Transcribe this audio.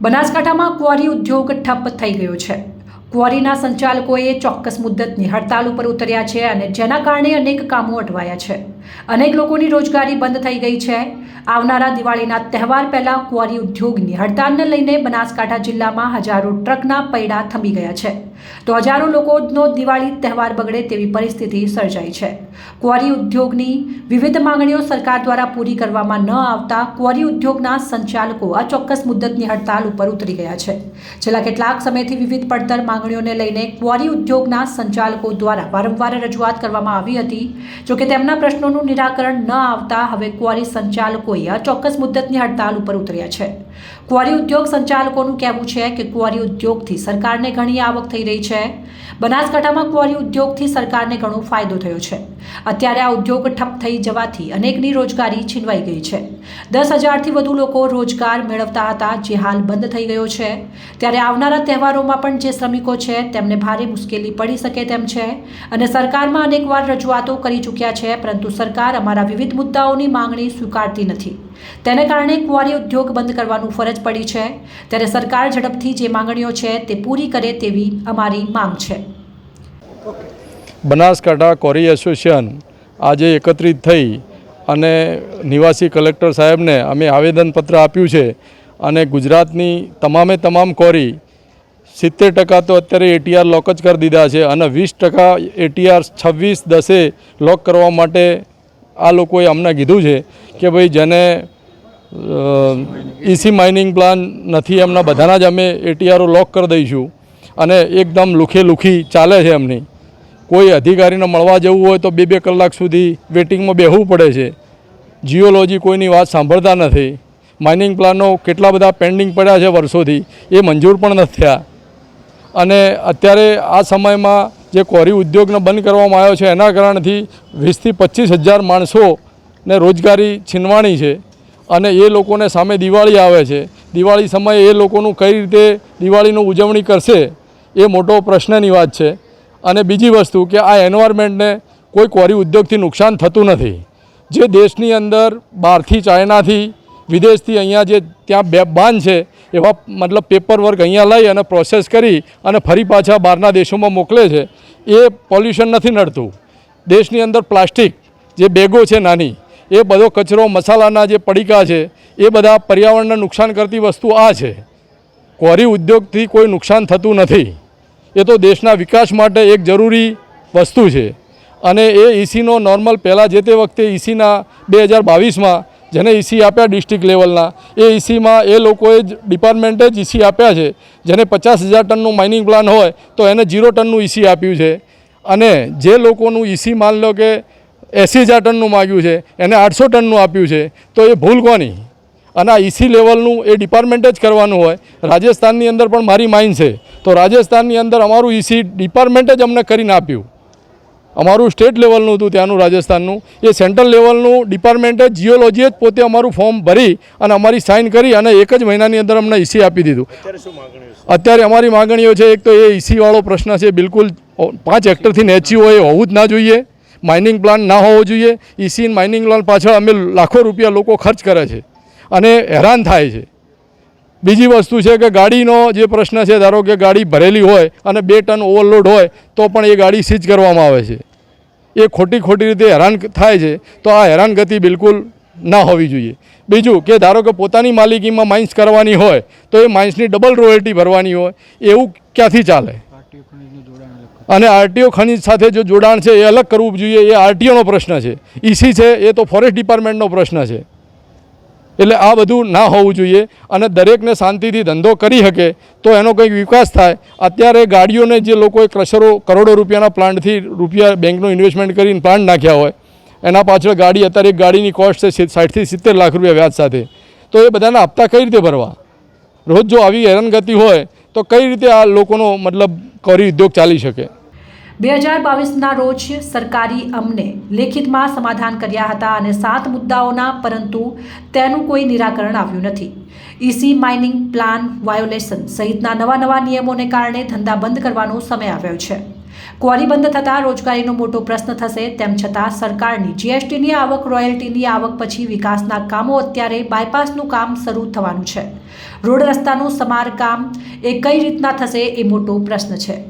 બનાસકાંઠામાં ક્વોરી ઉદ્યોગ ઠપ્પ થઈ ગયો છે. ક્વોરીના સંચાલકોએ ચોક્કસ મુદ્દતની હડતાલ ઉપર ઉતર્યા છે અને જેના કારણે અનેક કામો અટવાયા છે. અનેક લોકોની રોજગારી બંધ થઈ ગઈ છે. આવનારા દિવાળીના તહેવાર પહેલા ક્વોરી ઉદ્યોગની હડતાલને લઈને બનાસકાંઠા જિલ્લામાં હજારો ટ્રકના પૈડા થંભી ગયા છે. તો હજારો લોકોનો દિવાળી તહેવાર બગડે તેવી પરિસ્થિતિ સર્જાઈ છે. ક્વોરી ઉદ્યોગની વિવિધ માંગણીઓ સરકાર દ્વારા પૂરી કરવામાં ન આવતા ક્વોરી ઉદ્યોગના સંચાલકો આ ચોક્કસ મુદ્દતની હડતાલ ઉપર ઉતરી ગયા છે. છેલ્લા કેટલાક સમયથી વિવિધ પડતર માંગણીઓને લઈને ક્વોરી ઉદ્યોગના સંચાલકો દ્વારા વારંવાર રજૂઆત કરવામાં આવી હતી. જોકે તેમના પ્રશ્નોનું નિરાકરણ ન આવતા હવે ક્વોરી સંચાલકોએ આ ચોક્કસ મુદ્દતની હડતાલ ઉપર ઉતર્યા છે. ક્વોરી ઉદ્યોગ સંચાલકોનું કહેવું છે કે ક્વોરી ઉદ્યોગથી સરકારને ઘણી આવક થઈ રહી છે. બનાસકાંઠામાં ક્વોરી ઉદ્યોગથી સરકારને ઘણો ફાયદો થયો છે. અત્યારે આ ઉદ્યોગ ઠપ થઈ જવાથી અનેકની રોજગારી છીનવાઈ ગઈ છે. દસ હજારથી વધુ લોકો રોજગાર મેળવતા હતા જે હાલ બંધ થઈ ગયો છે. ત્યારે આવનારા તહેવારોમાં પણ જે શ્રમિકો છે તેમને ભારે મુશ્કેલી પડી શકે તેમ છે અને સરકારમાં અનેકવાર રજૂઆતો કરી ચૂક્યા છે, પરંતુ સરકાર અમારા વિવિધ મુદ્દાઓની માંગણી સ્વીકારતી નથી. તેને કારણે કુંવારી ઉદ્યોગ બંધ કરવાનું ફરજ પડી છે. ત્યારે સરકાર ઝડપથી જે માંગણીઓ છે તે પૂરી કરે તેવી અમારી માંગ છે. બનાસકાંઠા કોરી એસોસિએશન આજે એકત્રિત થઈ અને નિવાસી કલેક્ટર સાહેબને અમે આવેદનપત્ર આપ્યું છે અને ગુજરાતની તમામે તમામ કોરી સિત્તેર ટકા તો અત્યારે એટીઆર લોક જ કરી દીધા છે અને વીસ ટકા એટીઆર છવ્વીસ દસે લોક કરવા માટે આ લોકોએ અમને કીધું છે કે ભાઈ જેને ઈસી માઇનિંગ પ્લાન નથી એમના બધાના જ અમે એટીઆરો લોક કરી દઈશું. અને એકદમ લુખે લુખી ચાલે છે એમની. કોઈ અધિકારીને મળવા જવું હોય તો બે બે કલાક સુધી વેટિંગમાં બેહવું પડે છે. જીઓલોજી કોઈની વાત સાંભળતા નથી. માઇનિંગ પ્લાનો કેટલા બધા પેન્ડિંગ પડ્યા છે વર્ષોથી, એ મંજૂર પણ નથી થયા. અને અત્યારે આ સમયમાં જે કોરી ઉદ્યોગને બંધ કરવામાં આવ્યો છે, એના કારણથી વીસથી પચીસ હજાર માણસોને રોજગારી છીનવાણી છે અને એ લોકોને સામે દિવાળી આવે છે. દિવાળી સમયે એ લોકોનું કઈ રીતે દિવાળીનું ઉજવણી કરશે, એ મોટો પ્રશ્નની વાત છે. અને બીજી વસ્તુ કે આ એન્વાયરમેન્ટને કોઈ કોરી ઉદ્યોગથી નુકસાન થતું નથી. જે દેશની અંદર બહારથી ચાઇનાથી વિદેશથી અહીંયા જે ત્યાં બે બાંધ છે, એવા મતલબ પેપર વર્ક અહીંયા લઈ અને પ્રોસેસ કરી અને ફરી પાછા બહારના દેશોમાં મોકલે છે, એ પોલ્યુશન નથી નડતું. દેશની અંદર પ્લાસ્ટિક જે બેગો છે નાની, એ બધો કચરો, મસાલાના જે પડીકા છે, એ બધા પર્યાવરણને નુકસાન કરતી વસ્તુ આ છે. કોરી ઉદ્યોગથી કોઈ નુકસાન થતું નથી. એ તો દેશના વિકાસ માટે એક જરૂરી વસ્તુ છે. અને એ ઈસીનો નોર્મલ પહેલાં જે તે વખતે ઈસીના બે હજાર બાવીસમાં જેને ઈસી આપ્યા ડિસ્ટ્રિક્ટ લેવલના, એ ઈસીમાં એ લોકોએ જ ડિપાર્ટમેન્ટે જ ઈસી આપ્યા છે. જેને પચાસ હજાર ટનનું માઇનિંગ પ્લાન હોય તો એને જીરો ટનનું ઈસી આપ્યું છે. અને જે લોકોનું ઈસી માન લો કે એંસી હજાર ટનનું માગ્યું છે, એને આઠસો ટનનું આપ્યું છે, તો એ ભૂલ કોની? અને આ ઈસી લેવલનું એ ડિપાર્ટમેન્ટ જ કરવાનું હોય. રાજસ્થાનની અંદર પણ મારી માઇન છે. તો રાજસ્થાનની અંદર અમારું ઈસી ડિપાર્ટમેન્ટે જ અમને કરીને આપ્યું. અમારું સ્ટેટ લેવલનું હતું ત્યાંનું રાજસ્થાનનું. એ સેન્ટ્રલ લેવલનું ડિપાર્ટમેન્ટે જીઓલોજીએ જ પોતે અમારું ફોર્મ ભરી અને અમારી સાઇન કરી અને એક જ મહિનાની અંદર અમને ઈસી આપી દીધું. અત્યારે અમારી માગણીઓ છે એક તો એ ઈસીવાળો પ્રશ્ન છે બિલકુલ પાંચ હેક્ટરથી નેચી હોય એ હોવું જ ના જોઈએ. માઇનિંગ પ્લાન ના હોવો જોઈએ. ઈસી માઇનિંગ પ્લાન પાછળ અમે લાખો રૂપિયા લોકો ખર્ચ કરે છે અને હેરાન થાય છે. બીજી વસ્તુ છે કે ગાડીનો જે પ્રશ્ન છે, ધારો કે ગાડી ભરેલી હોય અને બે ટન ઓવરલોડ હોય, તો પણ એ ગાડી સીજ કરવામાં આવે છે. એ ખોટી ખોટી રીતે હેરાન થાય છે, તો આ હેરાનગતિ બિલકુલ ના હોવી જોઈએ. બીજું કે ધારો કે પોતાની માલિકીમાં માઇન્સ કરવાની હોય, તો એ માઇન્સની ડબલ રોયલ્ટી ભરવાની હોય, એવું ક્યાંથી ચાલે? અને આરટીઓ ખનિજ સાથે જો જોડાણ છે, એ અલગ કરવું જોઈએ, એ આરટીઓનો પ્રશ્ન છે. ઈસી છે, એ તો ફોરેસ્ટ ડિપાર્ટમેન્ટનો પ્રશ્ન છે. એટલે આ બધું ના હોવું જોઈએ અને દરેકને શાંતિથી ધંધો કરી શકે તો એનો કંઈક વિકાસ થાય. અત્યારે ગાડીઓને જે લોકોએ ક્રશરો કરોડો રૂપિયાના પ્લાન્ટથી રૂપિયા બેંકનું ઇન્વેસ્ટમેન્ટ કરીને પ્લાન્ટ નાખ્યા હોય, એના પાછળ ગાડી, અત્યારે એક ગાડીની કોસ્ટ છે સાઠથી સિત્તેર લાખ રૂપિયા વ્યાજ સાથે. તો એ બધાના હપ્તા કઈ રીતે ભરવા? રોજ જો આવી હેરાનગતિ હોય તો કઈ રીતે આ લોકોનો મતલબ કોરી ઉદ્યોગ ચાલી શકે? બે હજાર બાવીસના રોજ સરકારી અમને લેખિતમાં સમાધાન કર્યા હતા અને સાત મુદ્દાઓના પરંતુ તેનું કોઈ નિરાકરણ આવ્યું નથી. ઈસી માઇનિંગ પ્લાન વાયોલેશન સહિતના નવા નવા નિયમોને કારણે ધંધા બંધ કરવાનો સમય આવ્યો છે. ક્વોરી બંધ થતાં રોજગારીનો મોટો પ્રશ્ન થશે, તેમ છતાં સરકારની જીએસટીની આવક, રોયલ્ટીની આવક પછી વિકાસના કામો અત્યારે બાયપાસનું કામ શરૂ થવાનું છે. રોડ રસ્તાનું સમારકામ એ કઈ રીતના થશે એ મોટો પ્રશ્ન છે.